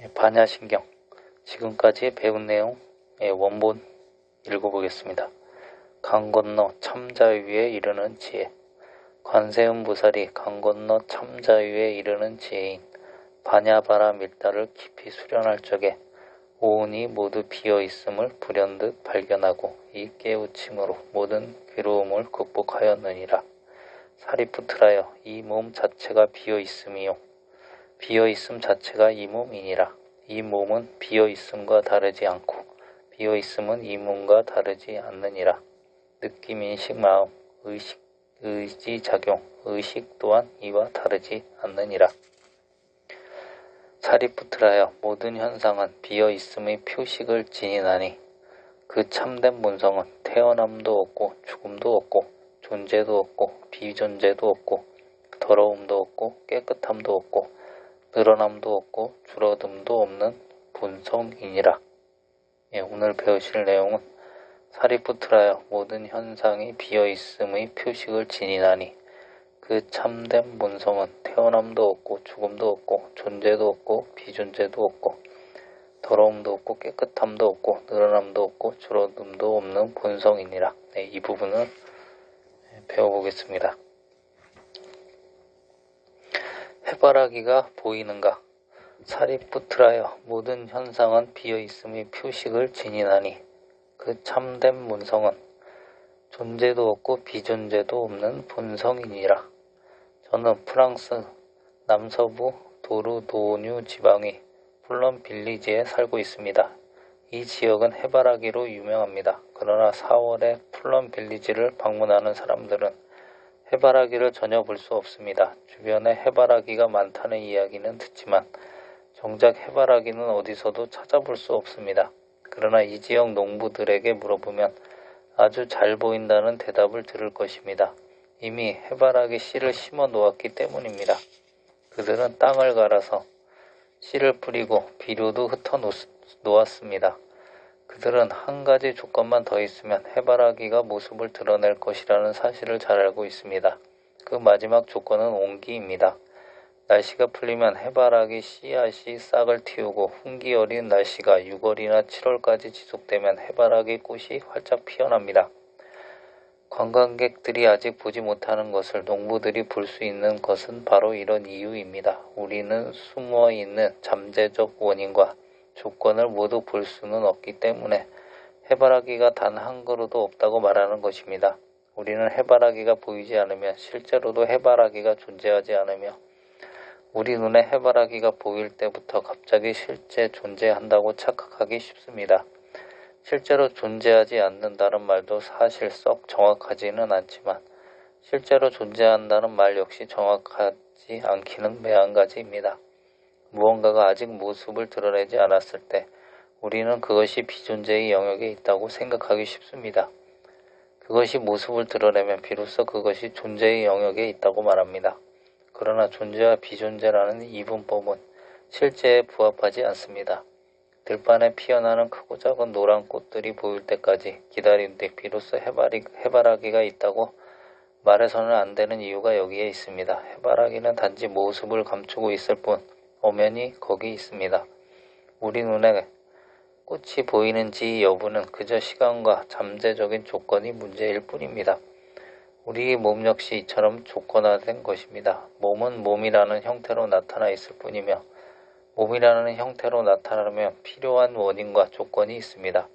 예, 반야신경 지금까지 배운 내용의 원본 읽어보겠습니다. 강 건너 참자위에 이르는 지혜 관세음 보살이 강 건너 참자위에 이르는 지혜인 반야바라 밀다를 깊이 수련할 적에 오온이 모두 비어 있음을 불현듯 발견하고 이 깨우침으로 모든 괴로움을 극복하였느니라. 사리푸트라여 이 몸 자체가 비어 있음이요 비어 있음 자체가 이 몸이니라. 이 몸은 비어 있음과 다르지 않고 비어 있음은 이 몸과 다르지 않느니라. 느낌, 인식, 마음, 의식, 의지, 작용, 의식 또한 이와 다르지 않느니라. 사리푸트라여 모든 현상은 비어 있음의 표식을 지니나니 그 참된 본성은 태어남도 없고 죽음도 없고 존재도 없고 비존재도 없고 더러움도 없고 깨끗함도 없고 늘어남도 없고 줄어듦도 없는 본성이니라. 예, 오늘 배우실 내용은 사리푸트라여 모든 현상이 비어있음의 표식을 지니나니 그 참된 본성은 태어남도 없고 죽음도 없고 존재도 없고 비존재도 없고 더러움도 없고 깨끗함도 없고 늘어남도 없고 줄어듦도 없는 본성이니라. 네, 이 부분을 배워보겠습니다. 해바라기가 보이는가? 사리푸트라여 모든 현상은 비어있음의 표식을 지니나니 그 참된 본성은 존재도 없고 비존재도 없는 본성이니라. 저는 프랑스 남서부 도르 도뉴 지방의 플럼 빌리지에 살고 있습니다. 이 지역은 해바라기로 유명합니다. 그러나 4월에 플럼 빌리지를 방문하는 사람들은 해바라기를 전혀 볼 수 없습니다. 주변에 해바라기가 많다는 이야기는 듣지만 정작 해바라기는 어디서도 찾아볼 수 없습니다. 그러나 이 지역 농부들에게 물어보면 아주 잘 보인다는 대답을 들을 것입니다. 이미 해바라기 씨를 심어 놓았기 때문입니다. 그들은 땅을 갈아서 씨를 뿌리고 비료도 흩어 놓았습니다. 그들은 한 가지 조건만 더 있으면 해바라기가 모습을 드러낼 것이라는 사실을 잘 알고 있습니다. 그 마지막 조건은 온기입니다. 날씨가 풀리면 해바라기 씨앗이 싹을 틔우고 훈기 어린 날씨가 6월이나 7월까지 지속되면 해바라기 꽃이 활짝 피어납니다. 관광객들이 아직 보지 못하는 것을 농부들이 볼 수 있는 것은 바로 이런 이유입니다. 우리는 숨어 있는 잠재적 원인과 조건을 모두 볼 수는 없기 때문에 해바라기가 단 한 그루도 없다고 말하는 것입니다. 우리는 해바라기가 보이지 않으면 실제로도 해바라기가 존재하지 않으며 우리 눈에 해바라기가 보일 때부터 갑자기 실제 존재한다고 착각하기 쉽습니다. 실제로 존재하지 않는다는 말도 사실 썩 정확하지는 않지만 실제로 존재한다는 말 역시 정확하지 않기는 매한가지입니다. 무언가가 아직 모습을 드러내지 않았을 때 우리는 그것이 비존재의 영역에 있다고 생각하기 쉽습니다. 그것이 모습을 드러내면 비로소 그것이 존재의 영역에 있다고 말합니다. 그러나 존재와 비존재라는 이분법은 실제에 부합하지 않습니다. 들판에 피어나는 크고 작은 노란 꽃들이 보일 때까지 기다린 뒤 비로소 해바리, 해바라기가 있다고 말해서는 안 되는 이유가 여기에 있습니다. 해바라기는 단지 모습을 감추고 있을 뿐 엄연히 거기 있습니다. 우리 눈에 꽃이 보이는지 여부는 그저 시간과 잠재적인 조건이 문제일 뿐입니다. 우리 몸 역시 이처럼 조건화된 것입니다. 몸은 몸이라는 형태로 나타나 있을 뿐이며 몸이라는 형태로 나타나려면 필요한 원인과 조건이 있습니다.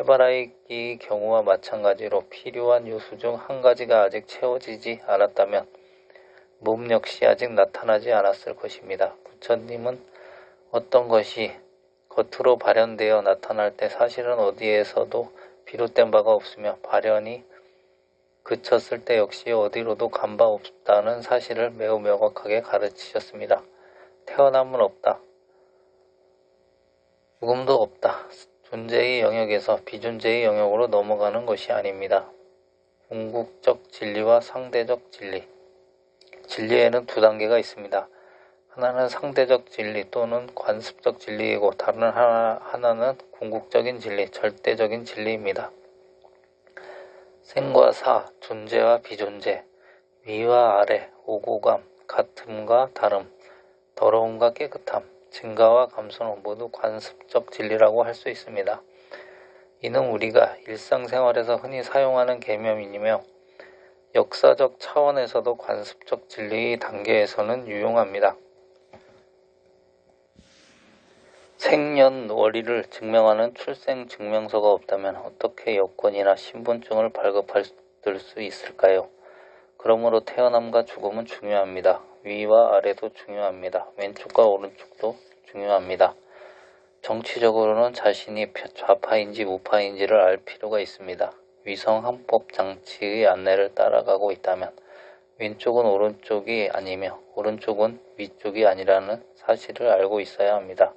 해바라기 경우와 마찬가지로 필요한 요소 중 한 가지가 아직 채워지지 않았다면 몸 역시 아직 나타나지 않았을 것입니다. 부처님은 어떤 것이 겉으로 발현되어 나타날 때 사실은 어디에서도 비롯된 바가 없으며 발현이 그쳤을 때 역시 어디로도 간 바 없다는 사실을 매우 명확하게 가르치셨습니다. 태어남은 없다. 죽음도 없다. 존재의 영역에서 비존재의 영역으로 넘어가는 것이 아닙니다. 궁극적 진리와 상대적 진리. 진리에는 두 단계가 있습니다. 하나는 상대적 진리 또는 관습적 진리이고 다른 하나, 하나는 궁극적인 진리, 절대적인 진리입니다. 생과 사, 존재와 비존재, 위와 아래, 오고감, 같음과 다름, 더러움과 깨끗함, 증가와 감소는 모두 관습적 진리라고 할 수 있습니다. 이는 우리가 일상생활에서 흔히 사용하는 개념이며 역사적 차원에서도 관습적 진리의 단계에서는 유용합니다. 생년월일을 증명하는 출생 증명서가 없다면 어떻게 여권이나 신분증을 발급할 수 있을까요? 그러므로 태어남과 죽음은 중요합니다. 위와 아래도 중요합니다. 왼쪽과 오른쪽도 중요합니다. 정치적으로는 자신이 좌파인지 우파인지를 알 필요가 있습니다. 위성 항법 장치의 안내를 따라가고 있다면 왼쪽은 오른쪽이 아니며 오른쪽은 위쪽이 아니라는 사실을 알고 있어야 합니다.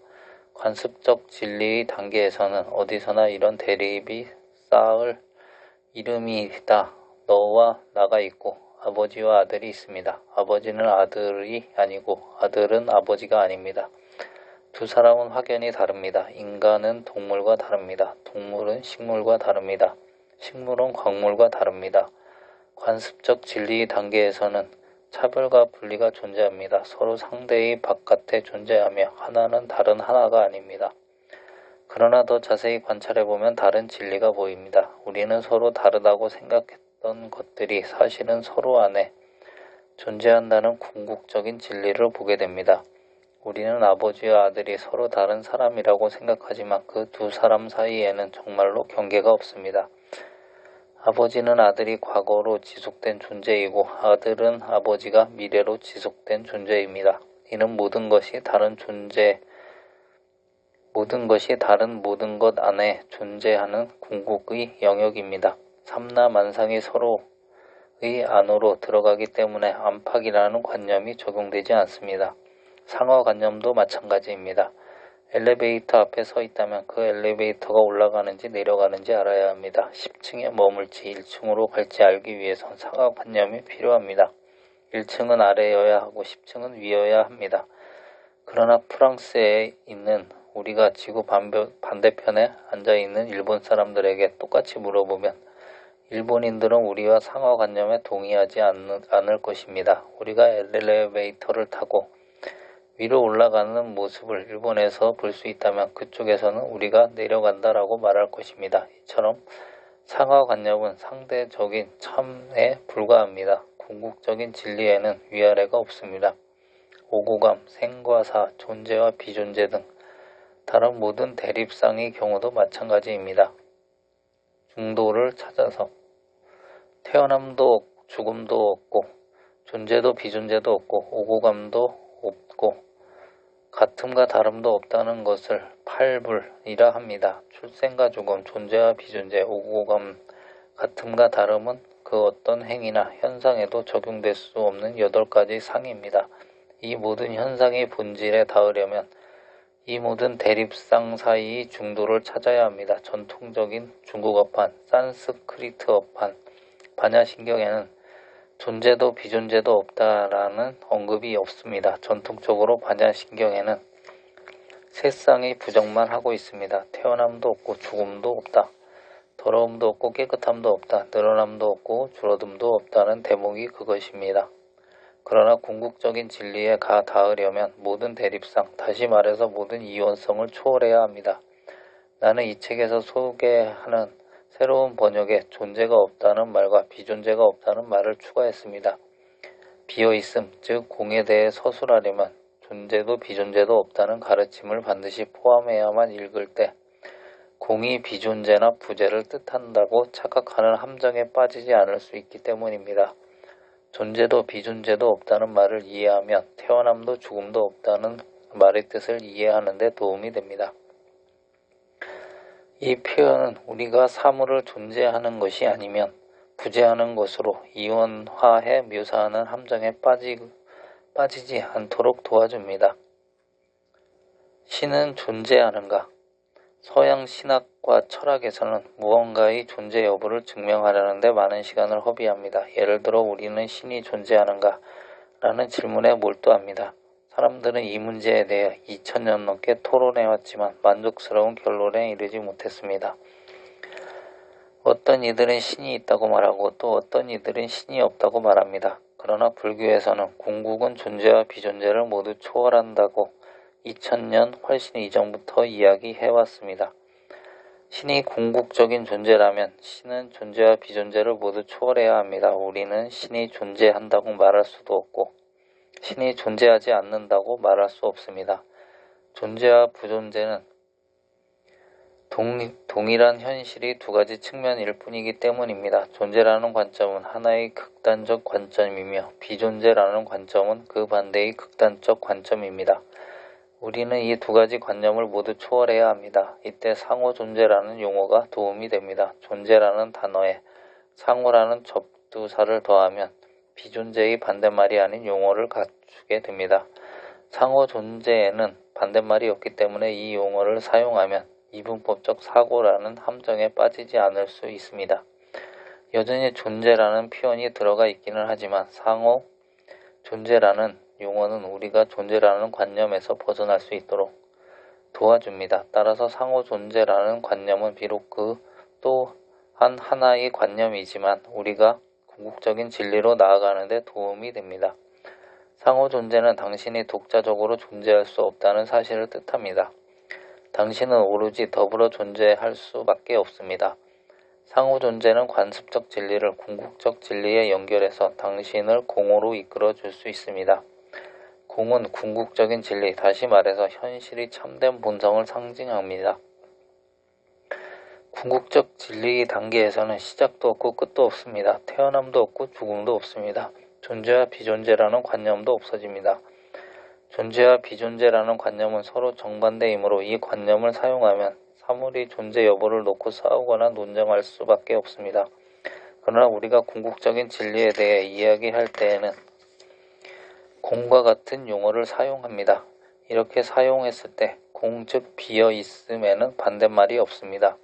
관습적 진리의 단계에서는 어디서나 이런 대립이 쌓을 이름이다. 너와 나가 있고 아버지와 아들이 있습니다. 아버지는 아들이 아니고 아들은 아버지가 아닙니다. 두 사람은 확연히 다릅니다. 인간은 동물과 다릅니다. 동물은 식물과 다릅니다. 식물은 광물과 다릅니다. 관습적 진리의 단계에서는 차별과 분리가 존재합니다. 서로 상대의 바깥에 존재하며 하나는 다른 하나가 아닙니다. 그러나 더 자세히 관찰해보면 다른 진리가 보입니다. 우리는 서로 다르다고 생각했던 것들이 사실은 서로 안에 존재한다는 궁극적인 진리를 보게 됩니다. 우리는 아버지와 아들이 서로 다른 사람이라고 생각하지만 그 두 사람 사이에는 정말로 경계가 없습니다. 아버지는 아들이 과거로 지속된 존재이고 아들은 아버지가 미래로 지속된 존재입니다. 이는 모든 것이 다른 존재, 모든 것이 다른 모든 것 안에 존재하는 궁극의 영역입니다. 삼나 만상이 서로의 안으로 들어가기 때문에 안팎이라는 관념이 적용되지 않습니다. 상어관념도 마찬가지입니다. 엘리베이터 앞에 서 있다면 그 엘리베이터가 올라가는지 내려가는지 알아야 합니다. 10층에 머물지 1층으로 갈지 알기 위해선 상하관념이 필요합니다. 1층은 아래여야 하고 10층은 위여야 합니다. 그러나 프랑스에 있는 우리가 지구 반대편에 앉아있는 일본 사람들에게 똑같이 물어보면 일본인들은 우리와 상하관념에 동의하지 않을 것입니다. 우리가 엘리베이터를 타고 위로 올라가는 모습을 일본에서 볼 수 있다면 그쪽에서는 우리가 내려간다라고 말할 것입니다. 이처럼 상하관념은 상대적인 참에 불과합니다. 궁극적인 진리에는 위아래가 없습니다. 오고감, 생과 사, 존재와 비존재 등 다른 모든 대립상의 경우도 마찬가지입니다. 중도를 찾아서 태어남도 죽음도 없고 존재도 비존재도 없고 오고감도 없고 같음과 다름도 없다는 것을 팔불이라 합니다. 출생과 죽음, 존재와 비존재, 오고감, 같음과 다름은 그 어떤 행위나 현상에도 적용될 수 없는 여덟 가지 상입니다. 이 모든 현상의 본질에 닿으려면 이 모든 대립상 사이의 중도를 찾아야 합니다. 전통적인 중국어판, 산스크리트어판, 반야신경에는 존재도 비존재도 없다라는 언급이 없습니다. 전통적으로 반야신경에는 세상의 부정만 하고 있습니다. 태어남도 없고 죽음도 없다. 더러움도 없고 깨끗함도 없다. 늘어남도 없고 줄어듦도 없다는 대목이 그것입니다. 그러나 궁극적인 진리에 가 닿으려면 모든 대립상, 다시 말해서 모든 이원성을 초월해야 합니다. 나는 이 책에서 소개하는 새로운 번역에 존재가 없다는 말과 비존재가 없다는 말을 추가했습니다. 비어있음, 즉 공에 대해 서술하려면 존재도 비존재도 없다는 가르침을 반드시 포함해야만 읽을 때 공이 비존재나 부재를 뜻한다고 착각하는 함정에 빠지지 않을 수 있기 때문입니다. 존재도 비존재도 없다는 말을 이해하면 태어남도 죽음도 없다는 말의 뜻을 이해하는 데 도움이 됩니다. 이 표현은 우리가 사물을 존재하는 것이 아니면 부재하는 것으로 이원화해 묘사하는 함정에 빠지, 빠지지 않도록 도와줍니다. 신은 존재하는가? 서양 신학과 철학에서는 무언가의 존재 여부를 증명하려는 데 많은 시간을 허비합니다. 예를 들어 우리는 신이 존재하는가? 라는 질문에 몰두합니다. 사람들은 이 문제에 대해 2000년 넘게 토론해왔지만 만족스러운 결론에 이르지 못했습니다. 어떤 이들은 신이 있다고 말하고 또 어떤 이들은 신이 없다고 말합니다. 그러나 불교에서는 궁극은 존재와 비존재를 모두 초월한다고 2000년 훨씬 이전부터 이야기해왔습니다. 신이 궁극적인 존재라면 신은 존재와 비존재를 모두 초월해야 합니다. 우리는 신이 존재한다고 말할 수도 없고 신이 존재하지 않는다고 말할 수 없습니다. 존재와 부존재는 동, 동일한 현실이 두 가지 측면일 뿐이기 때문입니다. 존재라는 관점은 하나의 극단적 관점이며 비존재라는 관점은 그 반대의 극단적 관점입니다. 우리는 이 두 가지 관념을 모두 초월해야 합니다. 이때 상호 존재라는 용어가 도움이 됩니다. 존재라는 단어에 상호라는 접두사를 더하면 비존재의 반대말이 아닌 용어를 갖추게 됩니다. 상호 존재에는 반대말이 없기 때문에 이 용어를 사용하면 이분법적 사고라는 함정에 빠지지 않을 수 있습니다. 여전히 존재라는 표현이 들어가 있기는 하지만 상호 존재라는 용어는 우리가 존재라는 관념에서 벗어날 수 있도록 도와줍니다. 따라서 상호 존재라는 관념은 비록 그 또 한 하나의 관념이지만 우리가 궁극적인 진리로 나아가는데 도움이 됩니다. 상호 존재는 당신이 독자적으로 존재할 수 없다는 사실을 뜻합니다. 당신은 오로지 더불어 존재할 수밖에 없습니다. 상호 존재는 관습적 진리를 궁극적 진리에 연결해서 당신을 공으로 이끌어 줄 수 있습니다. 공은 궁극적인 진리, 다시 말해서 현실이 참된 본성을 상징합니다. 궁극적 진리 단계에서는 시작도 없고 끝도 없습니다. 태어남도 없고 죽음도 없습니다. 존재와 비존재라는 관념도 없어집니다. 존재와 비존재라는 관념은 서로 정반대이므로 이 관념을 사용하면 사물이 존재 여부를 놓고 싸우거나 논쟁할 수밖에 없습니다. 그러나 우리가 궁극적인 진리에 대해 이야기할 때에는 공과 같은 용어를 사용합니다. 이렇게 사용했을 때 공, 즉 비어 있음에는 반대말이 없습니다.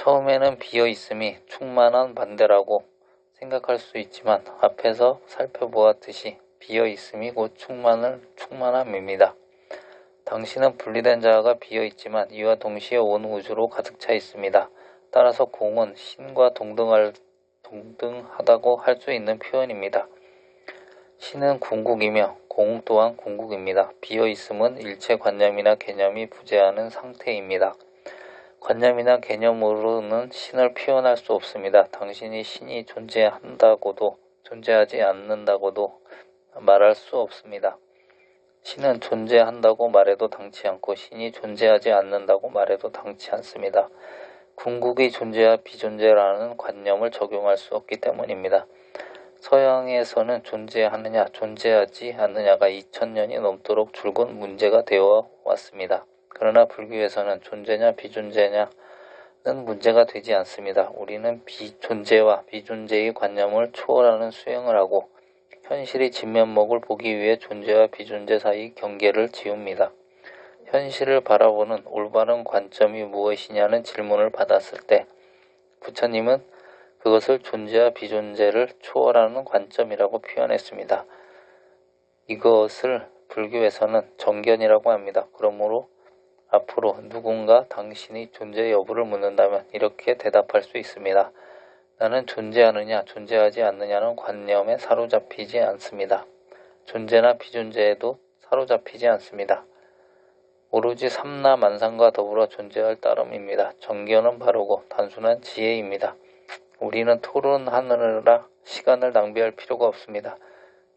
처음에는 비어 있음이 충만한 반대라고 생각할 수 있지만 앞에서 살펴보았듯이 비어 있음이 곧 충만을 충만함입니다. 당신은 분리된 자아가 비어 있지만 이와 동시에 온 우주로 가득 차 있습니다. 따라서 공은 신과 동등할, 동등하다고 할 수 있는 표현입니다. 신은 궁극이며 공 또한 궁극입니다. 비어 있음은 일체 관념이나 개념이 부재하는 상태입니다. 관념이나 개념으로는 신을 표현할 수 없습니다. 당신이 신이 존재한다고도 존재하지 않는다고도 말할 수 없습니다. 신은 존재한다고 말해도 당치 않고 신이 존재하지 않는다고 말해도 당치 않습니다. 궁극의 존재와 비존재라는 관념을 적용할 수 없기 때문입니다. 서양에서는 존재하느냐 존재하지 않느냐가 2000년이 넘도록 줄곧 문제가 되어 왔습니다. 그러나 불교에서는 존재냐 비존재냐는 문제가 되지 않습니다. 우리는 비존재와 비존재의 관념을 초월하는 수행을 하고 현실의 진면목을 보기 위해 존재와 비존재 사이 경계를 지웁니다. 현실을 바라보는 올바른 관점이 무엇이냐는 질문을 받았을 때 부처님은 그것을 존재와 비존재를 초월하는 관점이라고 표현했습니다. 이것을 불교에서는 정견이라고 합니다. 그러므로 앞으로 누군가 당신이 존재 여부를 묻는다면 이렇게 대답할 수 있습니다. 나는 존재하느냐 존재하지 않느냐는 관념에 사로잡히지 않습니다. 존재나 비존재에도 사로잡히지 않습니다. 오로지 삼라만상과 더불어 존재할 따름입니다. 정견은 바르고 단순한 지혜입니다. 우리는 토론하느라 시간을 낭비할 필요가 없습니다.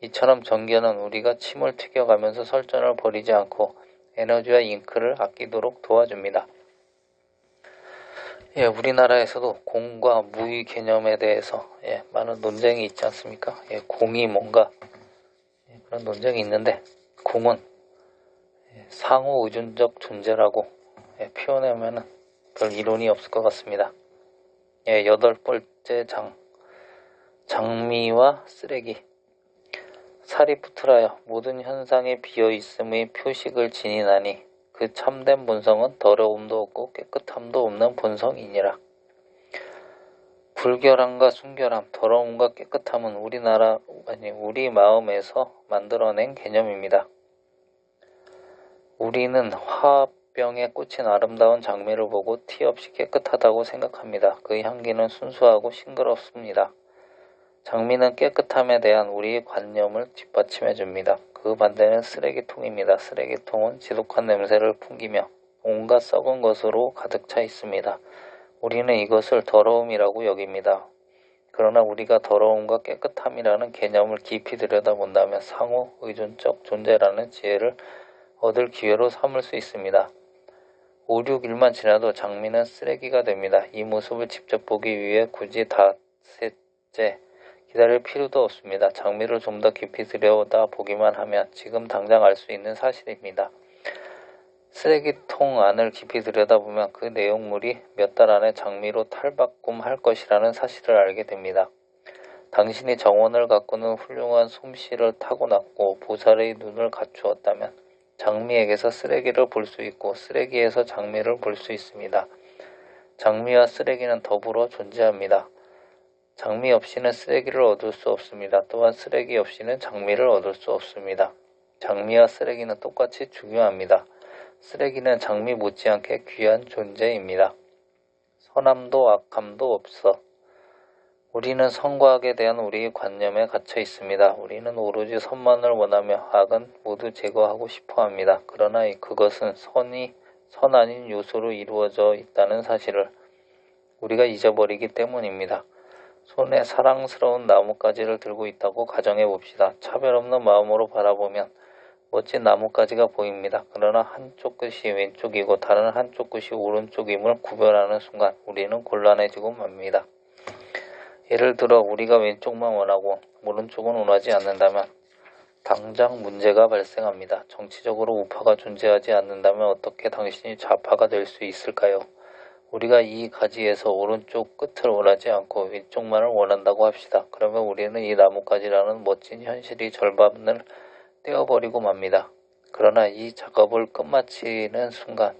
이처럼 정견은 우리가 침을 튀겨가면서 설전을 벌이지 않고 에너지와 잉크를 아끼도록 도와줍니다. 예, 우리나라에서도 공과 무의 개념에 대해서 예, 많은 논쟁이 있지 않습니까? 예, 공이 뭔가 예, 그런 논쟁이 있는데 공은 예, 상호 의존적 존재라고 예, 표현하면 별 이론이 없을 것 같습니다. 예, 여덟 번째 장 장미와 쓰레기 살이 붙으라여 모든 현상에 비어 있음의 표식을 지니나니 그 참된 본성은 더러움도 없고 깨끗함도 없는 본성이니라. 불결함과 순결함, 더러움과 깨끗함은 우리나라 아니 우리 마음에서 만들어낸 개념입니다. 우리는 병에 꽂힌 아름다운 장미를 보고 티 없이 깨끗하다고 생각합니다. 그 향기는 순수하고 싱그럽습니다. 장미는 깨끗함에 대한 우리의 관념을 뒷받침해 줍니다. 그 반대는 쓰레기통입니다. 쓰레기통은 지독한 냄새를 풍기며 온갖 썩은 것으로 가득 차 있습니다. 우리는 이것을 더러움이라고 여깁니다. 그러나 우리가 더러움과 깨끗함이라는 개념을 깊이 들여다본다면 상호 의존적 존재라는 지혜를 얻을 기회로 삼을 수 있습니다. 5, 6일만 지나도 장미는 쓰레기가 됩니다. 이 모습을 직접 보기 위해 굳이 닷새째 기다릴 필요도 없습니다. 장미를 좀 더 깊이 들여다 보기만 하면 지금 당장 알 수 있는 사실입니다. 쓰레기통 안을 깊이 들여다보면 그 내용물이 몇 달 안에 장미로 탈바꿈할 것이라는 사실을 알게 됩니다. 당신이 정원을 가꾸는 훌륭한 솜씨를 타고났고 보살의 눈을 갖추었다면 장미에게서 쓰레기를 볼 수 있고 쓰레기에서 장미를 볼 수 있습니다. 장미와 쓰레기는 더불어 존재합니다. 장미 없이는 쓰레기를 얻을 수 없습니다. 또한 쓰레기 없이는 장미를 얻을 수 없습니다. 장미와 쓰레기는 똑같이 중요합니다. 쓰레기는 장미 못지않게 귀한 존재입니다. 선함도 악함도 없어. 우리는 선과 악에 대한 우리의 관념에 갇혀 있습니다. 우리는 오로지 선만을 원하며 악은 모두 제거하고 싶어 합니다. 그러나 그것은 선이 선 아닌 요소로 이루어져 있다는 사실을 우리가 잊어버리기 때문입니다. 손에 사랑스러운 나뭇가지를 들고 있다고 가정해 봅시다. 차별 없는 마음으로 바라보면 멋진 나뭇가지가 보입니다. 그러나 한쪽 끝이 왼쪽이고 다른 한쪽 끝이 오른쪽임을 구별하는 순간 우리는 곤란해지고 맙니다. 예를 들어 우리가 왼쪽만 원하고 오른쪽은 원하지 않는다면 당장 문제가 발생합니다. 정치적으로 우파가 존재하지 않는다면 어떻게 당신이 좌파가 될 수 있을까요? 우리가 이 가지에서 오른쪽 끝을 원하지 않고 왼쪽만을 원한다고 합시다. 그러면 우리는 이 나뭇가지라는 멋진 현실이 절반을 떼어버리고 맙니다. 그러나 이 작업을 끝마치는 순간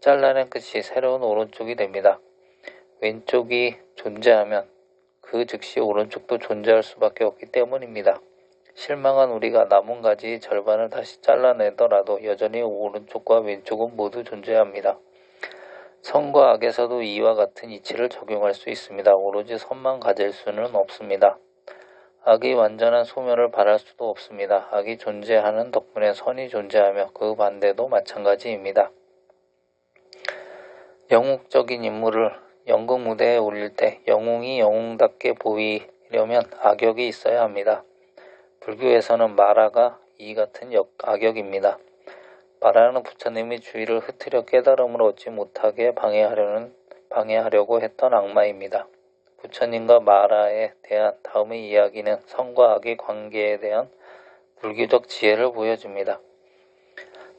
잘라낸 끝이 새로운 오른쪽이 됩니다. 왼쪽이 존재하면 그 즉시 오른쪽도 존재할 수밖에 없기 때문입니다. 실망한 우리가 남은 가지의 절반을 다시 잘라내더라도 여전히 오른쪽과 왼쪽은 모두 존재합니다. 선과 악에서도 이와 같은 이치를 적용할 수 있습니다. 오로지 선만 가질 수는 없습니다. 악이 완전한 소멸을 바랄 수도 없습니다. 악이 존재하는 덕분에 선이 존재하며 그 반대도 마찬가지입니다. 영웅적인 인물을 연극 무대에 올릴 때 영웅이 영웅답게 보이려면 악역이 있어야 합니다. 불교에서는 마라가 이 같은 역, 악역입니다. 마라는 부처님이 주의를 흐트려 깨달음을 얻지 못하게 방해하려는 방해하려고 했던 악마입니다. 부처님과 마라에 대한 다음의 이야기는 성과 악의 관계에 대한 불교적 지혜를 보여줍니다.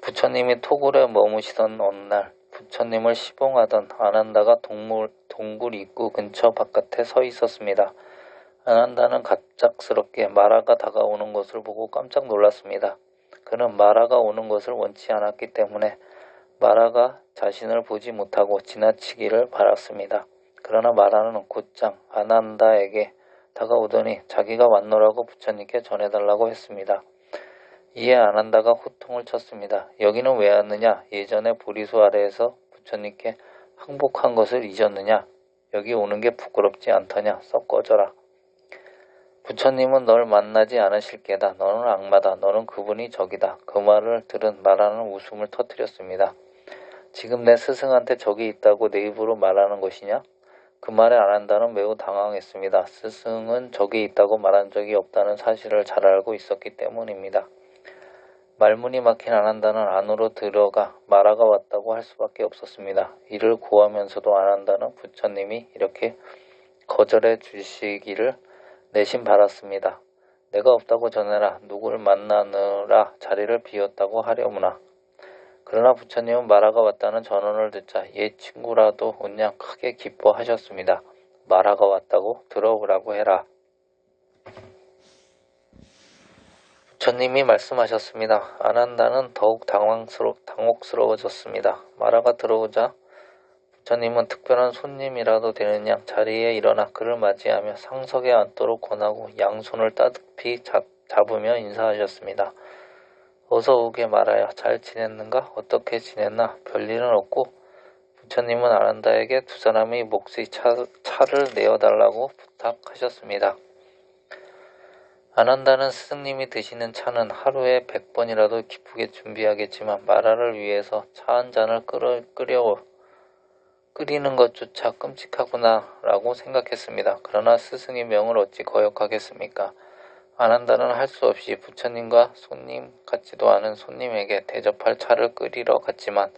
부처님이 토굴에 머무시던 어느 날 부처님을 시봉하던 아난다가 동물, 동굴 입구 근처 바깥에 서 있었습니다. 아난다는 갑작스럽게 마라가 다가오는 것을 보고 깜짝 놀랐습니다. 그는 마라가 오는 것을 원치 않았기 때문에 마라가 자신을 보지 못하고 지나치기를 바랐습니다. 그러나 마라는 곧장 아난다에게 다가오더니 자기가 왔노라고 부처님께 전해달라고 했습니다. 이에 아난다가 호통을 쳤습니다. 여기는 왜 왔느냐? 예전에 보리수 아래에서 부처님께 항복한 것을 잊었느냐? 여기 오는 게 부끄럽지 않더냐? 썩 꺼져라. 부처님은 널 만나지 않으실 게다. 너는 악마다. 너는 그분이 적이다. 그 말을 들은 마라는 웃음을 터뜨렸습니다. 지금 내 스승한테 적이 있다고 내 입으로 말하는 것이냐? 그 말에 아난다는 매우 당황했습니다. 스승은 적이 있다고 말한 적이 없다는 사실을 잘 알고 있었기 때문입니다. 말문이 막힌 아난다는 안으로 들어가 마라가 왔다고 할 수밖에 없었습니다. 이를 구하면서도 아난다는 부처님이 이렇게 거절해 주시기를 내심 바랐습니다. 내가 없다고 전해라. 누굴 만나느라 자리를 비웠다고 하려무나. 그러나 부처님은 마라가 왔다는 전언을 듣자 옛 친구라도 온냥 크게 기뻐하셨습니다. 마라가 왔다고 들어오라고 해라. 부처님이 말씀하셨습니다. 아난다는 더욱 당황스러, 당혹스러워졌습니다. 마라가 들어오자 부처님은 특별한 손님이라도 양 자리에 일어나 그를 맞이하며 상석에 앉도록 권하고 양손을 따뜻히 잡, 잡으며 인사하셨습니다. 어서 오게 말하여 잘 지냈는가? 어떻게 지냈나? 별일은 없고 부처님은 아란다에게 두 사람의 몫의 차, 차를 내어달라고 부탁하셨습니다. 안 한다는 스승님이 드시는 차는 하루에 100번이라도 기쁘게 준비하겠지만 마라를 위해서 차 한 잔을 끓여, 끓여 끓이는 것조차 끔찍하구나 라고 생각했습니다. 그러나 스승의 명을 어찌 거역하겠습니까? 안 한다는 할 수 없이 부처님과 손님 같지도 않은 손님에게 대접할 차를 끓이러 갔지만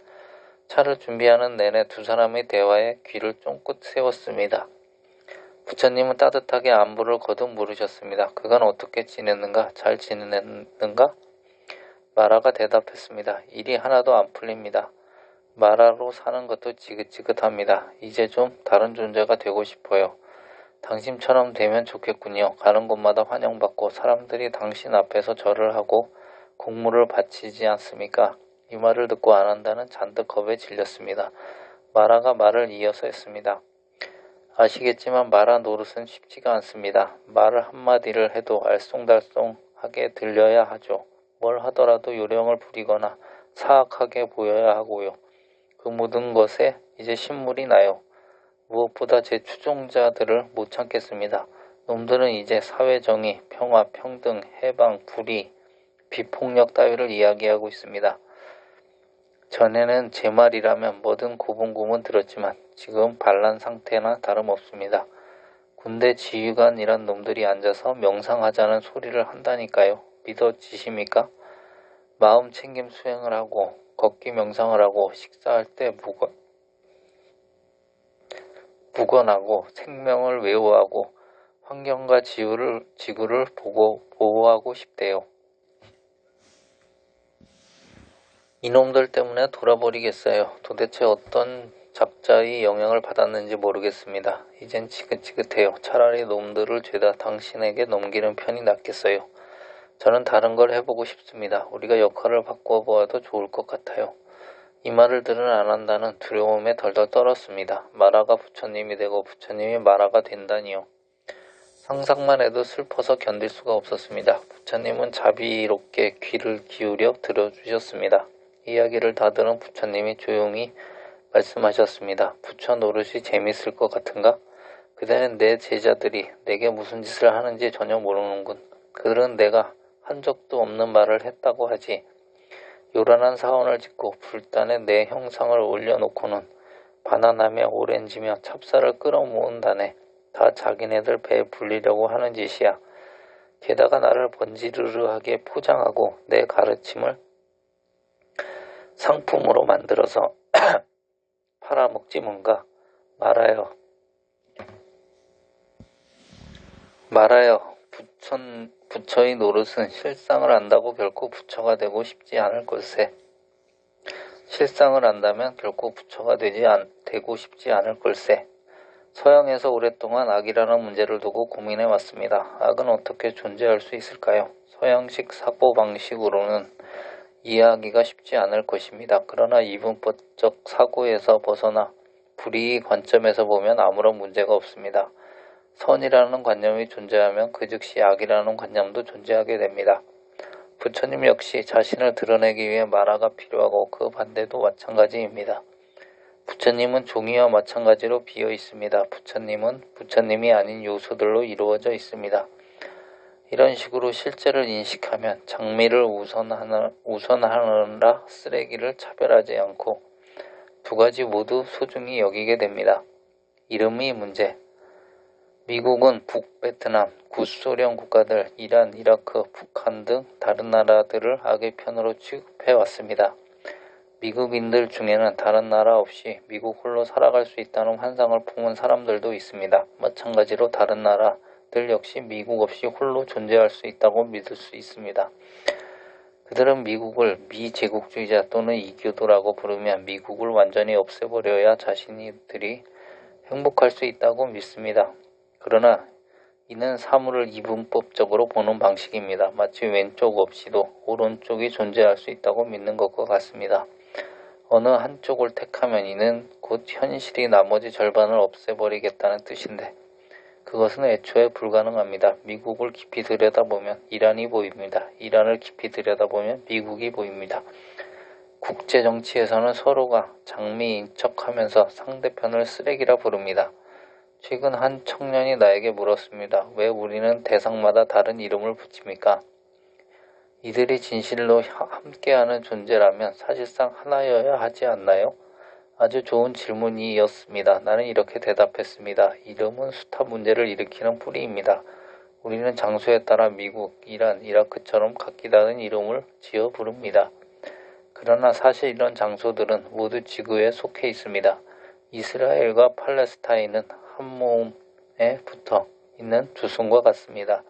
차를 준비하는 내내 두 사람의 대화에 귀를 쫑긋 세웠습니다. 부처님은 따뜻하게 안부를 거듭 물으셨습니다. 그간 어떻게 지냈는가? 잘 지냈는가? 마라가 대답했습니다. 일이 하나도 안 풀립니다. 마라로 사는 것도 지긋지긋합니다. 이제 좀 다른 존재가 되고 싶어요. 당신처럼 되면 좋겠군요. 가는 곳마다 환영받고 사람들이 당신 앞에서 절을 하고 공물을 바치지 않습니까? 이 말을 듣고 안 한다는 잔뜩 겁에 질렸습니다. 마라가 말을 이어서 했습니다. 아시겠지만 마라 노릇은 쉽지가 않습니다. 말을 한마디를 해도 알쏭달쏭하게 들려야 하죠. 뭘 하더라도 요령을 부리거나 사악하게 보여야 하고요. 그 모든 것에 이제 신물이 나요. 무엇보다 제 추종자들을 못 참겠습니다. 놈들은 이제 사회정의, 평화, 평등, 해방, 불의, 비폭력 따위를 이야기하고 있습니다. 전에는 제 말이라면 뭐든 고분고분 들었지만 지금 반란 상태나 다름없습니다. 군대 지휘관이란 놈들이 앉아서 명상하자는 소리를 한다니까요. 믿어지십니까? 마음 챙김 수행을 하고 걷기 명상을 하고 식사할 때 무거, 무건하고 생명을 외워하고 환경과 지구를, 지구를 보고 보호하고 싶대요. 이놈들 때문에 돌아버리겠어요. 도대체 어떤 잡자의 영향을 받았는지 모르겠습니다. 이젠 지긋지긋해요. 차라리 놈들을 죄다 당신에게 넘기는 편이 낫겠어요. 저는 다른 걸 해보고 싶습니다. 우리가 역할을 바꾸어 보아도 좋을 것 같아요. 이 말을 들은 안한다는 두려움에 덜덜 떨었습니다. 마라가 부처님이 되고 부처님이 마라가 된다니요. 상상만 해도 슬퍼서 견딜 수가 없었습니다. 부처님은 자비롭게 귀를 기울여 들어주셨습니다. 이야기를 다 들은 부처님이 조용히 말씀하셨습니다. 부처 노릇이 재밌을 것 같은가? 그대는 내 제자들이 내게 무슨 짓을 하는지 전혀 모르는군. 그들은 내가 한 적도 없는 말을 했다고 하지. 요란한 사원을 짓고 불단에 내 형상을 올려놓고는 바나나며 오렌지며 찹쌀을 끌어모은다네. 다 자기네들 배에 불리려고 하는 짓이야. 게다가 나를 번지르르하게 포장하고 내 가르침을 상품으로 만들어서 팔아먹지 뭔가 말아요. 말아요. 부천, 부처의 노릇은 실상을 안다고 결코 부처가 되고 싶지 않을 걸세. 실상을 안다면 결코 부처가 되지 않, 되고 싶지 않을 걸세. 서양에서 오랫동안 악이라는 문제를 두고 고민해 왔습니다. 악은 어떻게 존재할 수 있을까요? 서양식 사고 방식으로는 이해하기가 쉽지 않을 것입니다. 그러나 이분법적 사고에서 벗어나 불이의 관점에서 보면 아무런 문제가 없습니다. 선이라는 관념이 존재하면 그 즉시 악이라는 관념도 존재하게 됩니다. 부처님 역시 자신을 드러내기 위해 마라가 필요하고 그 반대도 마찬가지입니다. 부처님은 종이와 마찬가지로 비어 있습니다. 부처님은 부처님이 아닌 요소들로 이루어져 있습니다. 이런 식으로 실제를 인식하면 장미를 우선하느, 우선하느라 쓰레기를 차별하지 않고 두 가지 모두 소중히 여기게 됩니다. 이름이 문제. 미국은 북베트남, 구소련 국가들, 이란, 이라크, 북한 등 다른 나라들을 악의 편으로 취급해 왔습니다. 미국인들 중에는 다른 나라 없이 미국 홀로 살아갈 수 있다는 환상을 품은 사람들도 있습니다. 마찬가지로 다른 나라들 역시 미국 없이 홀로 존재할 수 있다고 믿을 수 있습니다. 그들은 미국을 미제국주의자 또는 이교도라고 부르며 미국을 완전히 없애버려야 자신들이 행복할 수 있다고 믿습니다. 그러나 이는 사물을 이분법적으로 보는 방식입니다. 마치 왼쪽 없이도 오른쪽이 존재할 수 있다고 믿는 것과 같습니다. 어느 한쪽을 택하면 이는 곧 현실이 나머지 절반을 없애버리겠다는 뜻인데 그것은 애초에 불가능합니다. 미국을 깊이 들여다보면 이란이 보입니다. 이란을 깊이 들여다보면 미국이 보입니다. 국제 정치에서는 서로가 장미인 척하면서 상대편을 쓰레기라 부릅니다. 최근 한 청년이 나에게 물었습니다. 왜 우리는 대상마다 다른 이름을 붙입니까? 이들이 진실로 함께하는 존재라면 사실상 하나여야 하지 않나요? 아주 좋은 질문이었습니다. 나는 이렇게 대답했습니다. 이름은 수타 문제를 일으키는 뿌리입니다. 우리는 장소에 따라 미국, 이란, 이라크처럼 각기 다른 이름을 지어 부릅니다. 그러나 사실 이런 장소들은 모두 지구에 속해 있습니다. 이스라엘과 팔레스타인은 한 몸에 붙어 있는 두 손과 같습니다.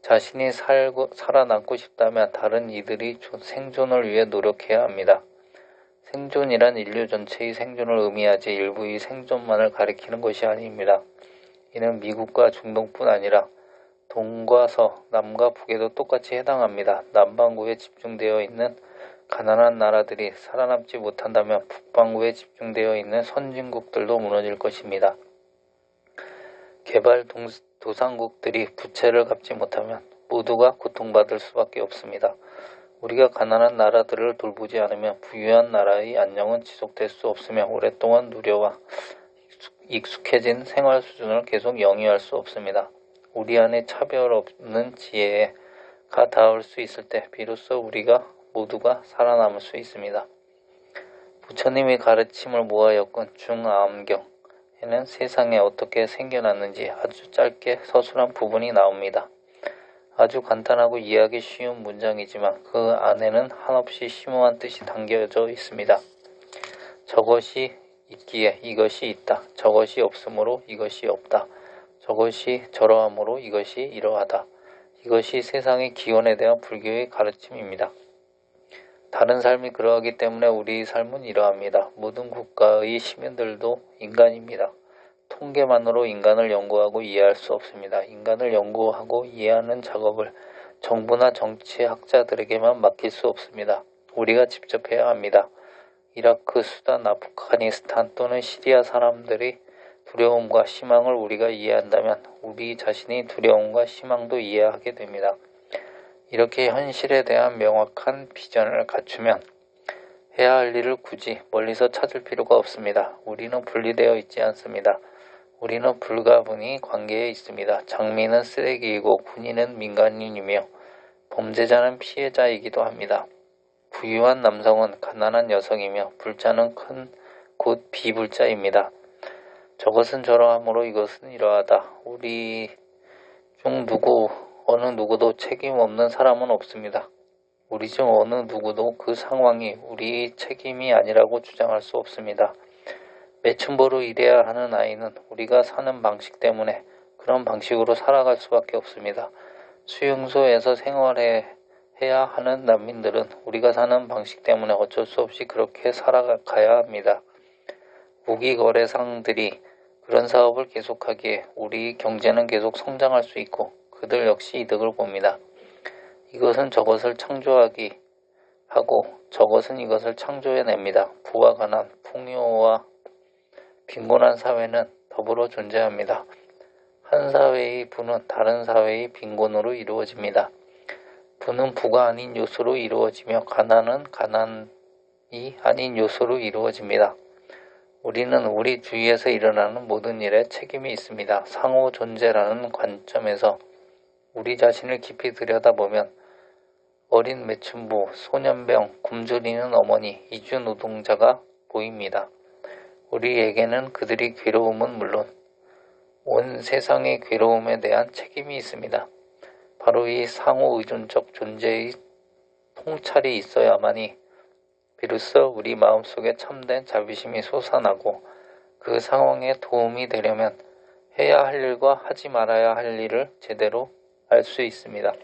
자신이 살고, 살아남고 싶다면 다른 이들이 생존을 위해 노력해야 합니다. 생존이란 인류 전체의 생존을 의미하지 일부의 생존만을 가리키는 것이 아닙니다. 이는 미국과 중동뿐 아니라 동과 서, 남과 북에도 똑같이 해당합니다. 남반구에 집중되어 있는 가난한 나라들이 살아남지 못한다면 북반구에 집중되어 있는 선진국들도 무너질 것입니다. 개발 도상국들이 부채를 갚지 못하면 모두가 고통받을 수밖에 없습니다. 우리가 가난한 나라들을 돌보지 않으면 부유한 나라의 안녕은 지속될 수 없으며 오랫동안 누려와 익숙해진 생활 수준을 계속 영위할 수 없습니다. 우리 안에 차별 없는 지혜가 닿을 수 있을 때 비로소 우리가 모두가 살아남을 수 있습니다. 부처님의 가르침을 모아 엮은 중암경 에는 세상에 어떻게 생겨났는지 아주 짧게 서술한 부분이 나옵니다. 아주 간단하고 이해하기 쉬운 문장이지만 그 안에는 한없이 심오한 뜻이 담겨져 있습니다. 저것이 있기에 이것이 있다. 저것이 없으므로 이것이 없다. 저것이 저러함으로 이것이 이러하다. 이것이 세상의 기원에 대한 불교의 가르침입니다. 다른 삶이 그러하기 때문에 우리 삶은 이러합니다. 모든 국가의 시민들도 인간입니다. 통계만으로 인간을 연구하고 이해할 수 없습니다. 인간을 연구하고 이해하는 작업을 정부나 정치학자들에게만 맡길 수 없습니다. 우리가 직접 해야 합니다. 이라크, 수단, 아프가니스탄 또는 시리아 사람들이 두려움과 희망을 우리가 이해한다면 우리 자신이 두려움과 희망도 이해하게 됩니다. 이렇게 현실에 대한 명확한 비전을 갖추면 해야 할 일을 굳이 멀리서 찾을 필요가 없습니다. 우리는 분리되어 있지 않습니다. 우리는 불가분이 관계에 있습니다. 장미는 쓰레기이고 군인은 민간인이며 범죄자는 피해자이기도 합니다. 부유한 남성은 가난한 여성이며 불자는 큰 곧 비불자입니다. 저것은 저러하므로 이것은 이러하다. 우리 중 누구 어느 누구도 책임 없는 사람은 없습니다. 우리 중 어느 누구도 그 상황이 우리 책임이 아니라고 주장할 수 없습니다. 매춘보로 일해야 하는 아이는 우리가 사는 방식 때문에 그런 방식으로 살아갈 수밖에 없습니다. 수용소에서 생활해 야 하는 난민들은 우리가 사는 방식 때문에 어쩔 수 없이 그렇게 살아가야 합니다. 무기 거래상들이 그런 사업을 계속하기에 우리 경제는 계속 성장할 수 있고 그들 역시 이득을 봅니다. 이것은 저것을 창조하기 하고 저것은 이것을 창조해냅니다. 부와 가난, 풍요와 빈곤한 사회는 더불어 존재합니다. 한 사회의 부는 다른 사회의 빈곤으로 이루어집니다. 부는 부가 아닌 요소로 이루어지며 가난은 가난이 아닌 요소로 이루어집니다. 우리는 우리 주위에서 일어나는 모든 일에 책임이 있습니다. 상호 존재라는 관점에서 우리 자신을 깊이 들여다보면 어린 매춘부, 소년병, 굶주리는 어머니, 이주 노동자가 보입니다. 우리에게는 그들이 괴로움은 물론 온 세상의 괴로움에 대한 책임이 있습니다. 바로 이 상호 의존적 존재의 통찰이 있어야만이 비로소 우리 마음속에 참된 자비심이 솟아나고 그 상황에 도움이 되려면 해야 할 일과 하지 말아야 할 일을 제대로 알 수 있습니다.